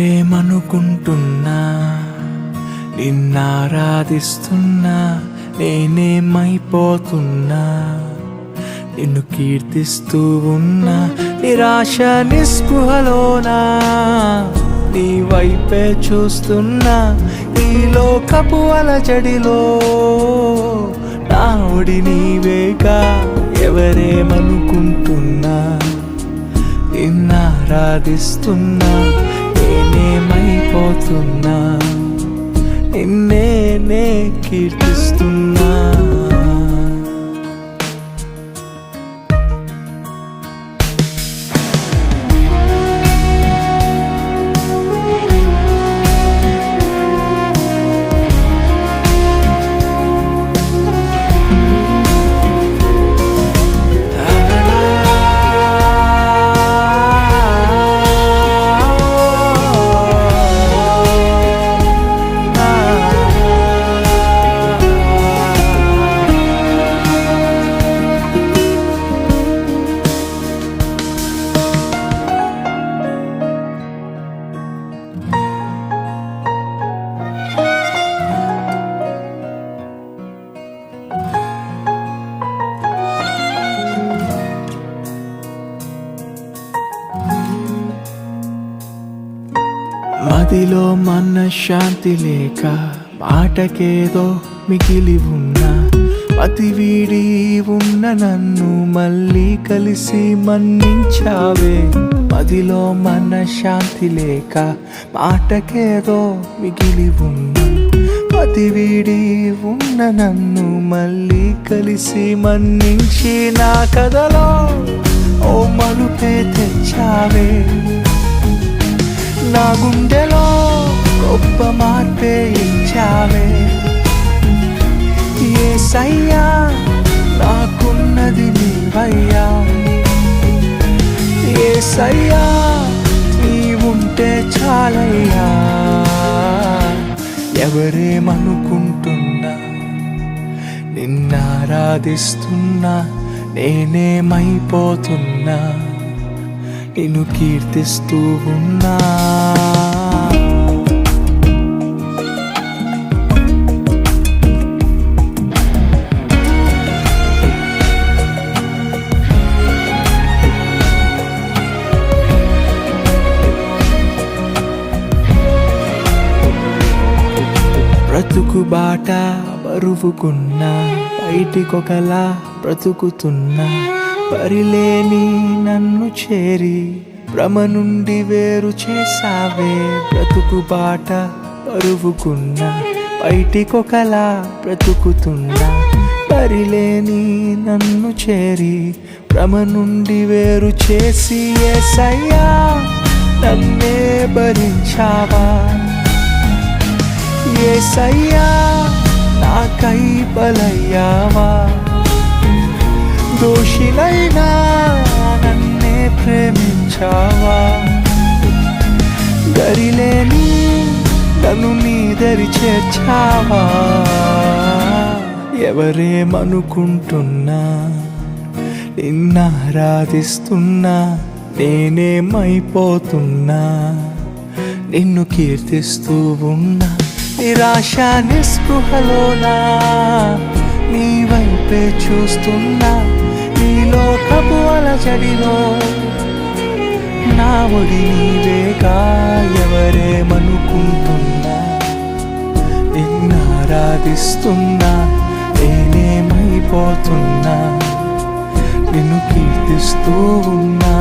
ప్రేమనుకుంటున్నా నిన్నారాధిస్తున్నా నేనేమైపోతున్నా నిన్ను కీర్తిస్తూ ఉన్నా నిరాశ నిస్పృహలోనా నీ వైపే చూస్తున్నా ఈ లోకపు అలజడిలో నా ఒడి నీవేగా ఎవరేమనుకుంటున్నా నిన్నారాధిస్తున్నా అయిపోతున్నా. నిన్నే కీర్తిస్తున్నా మదిలో మన శాంతి లేక మాటకేదో మిగిలి ఉన్నా అతి వీడి ఉన్న నన్ను మళ్ళీ కలిసి మన్నించావే. మదిలో మన శాంతి లేక మాటకేదో మిగిలి ఉన్నా అతి వీడి ఉన్న నన్ను మళ్ళీ కలిసి మన్నించి నా కథలో ఓ మలుపే తెచ్చావే. నా గుండెలో గొప్ప మార్పే ఇచ్చావే. ఏ సయ్యా నాకున్నది నీవయ్యా. ఏ సయ్యా నీవుంటే చాలయ్యా. ఎవరేమనుకుంటున్నా? నిన్నారాధిస్తున్నా నేనేమైపోతున్నా? నిన్ను కీర్తిస్తూ ఉన్నా. బ్రతుకు బాట బరువుకున్నా బయటికొకలా బ్రతుకుతున్నా పరిలేని నన్ను చేరి భ్రమ నుండి వేరు చేసావే బ్రతుకు బాట బరువుకున్నా బయటికొకలా బ్రతుకుతున్నా పరిలేని నన్ను చేరి భ్రమ నుండి వేరు చేసి ఏసయ్యా నన్నే భరించావా? ఏసయ్యా నాకై బలయ్యావా? దోషినైనా నన్నే ప్రేమించావా? దరిలేని నన్ను నీ దరి చేర్చావా? ఎవరేమనుకుంటున్నా? నిన్నారాధిస్తున్నా నేనేమైపోతున్నా? నిన్ను కీర్తిస్తూ ఉన్నా? నిరాశ నిస్పృహలోనా నీ వైపే చూస్తున్నా నీ లోకపు అలజడిలో. నా ఒడి నీవేగా ఎవరేమనుకుంటున్నా నిన్నారాధిస్తున్నా నేనేమైపోతున్నా నిన్ను కీర్తిస్తూ ఉన్నా.